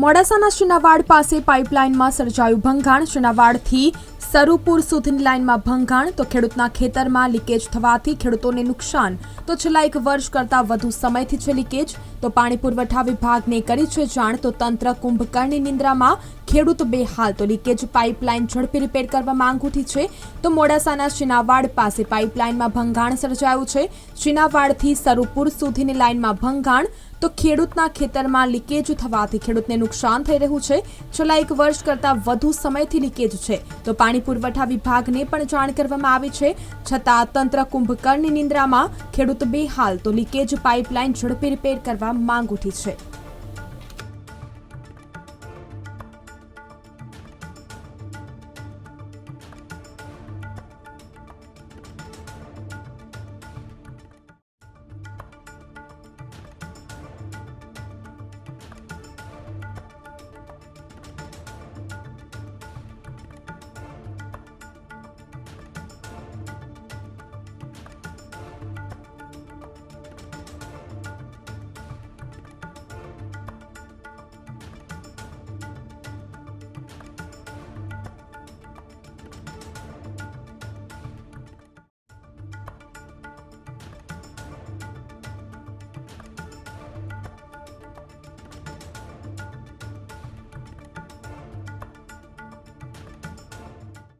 મોડાસાના શ્રીનાવાડ પાસે પાઇપલાઇનમાં સર્જાયું ભંગાણ. શ્રીનાવાડથી સરુપુર સુધીની લાઇનમાં ભંગાણ. તો ખેડૂતના ખેતરમાં લીકેજ થવાથી ખેડૂતોને નુકસાન. તો છેલ્લા એક વર્ષ કરતાં વધુ સમયથી છે લીકેજ. તો પાણી પુરવઠા વિભાગને કરી છે જાણ. તો તંત્ર કુંભકર્ણની નિંદ્રામાં ખેડૂત બેહાલ. તો લીકેજ પાઇપલાઇન ઝડપી રિપેર કરવા માંગ ઉઠી છે. તો મોડાસાના શિનાવાડ પાસે પાઇપલાઇનમાં ભંગાણ સર્જાયું છે. શિનાવાડથી સરુપુર સુધીની લાઇનમાં ભંગાણ. તો ખેડૂતના ખેતરમાં લીકેજ થવાથી ખેડૂતને નુકસાન થઈ રહ્યું છે. છેલ્લા એક વર્ષ કરતાં વધુ સમયથી લીકેજ છે. તો પાણી પુરવઠા વિભાગને પણ જાણ કરવામાં આવી છે. છતાં તંત્ર કુંભકર્ણની નિંદ્રામાં ખેડૂત બેહાલ, તો લીકેજ પાઇપલાઇન ઝડપી રિપેર કરવા માંગ ઉઠી છે.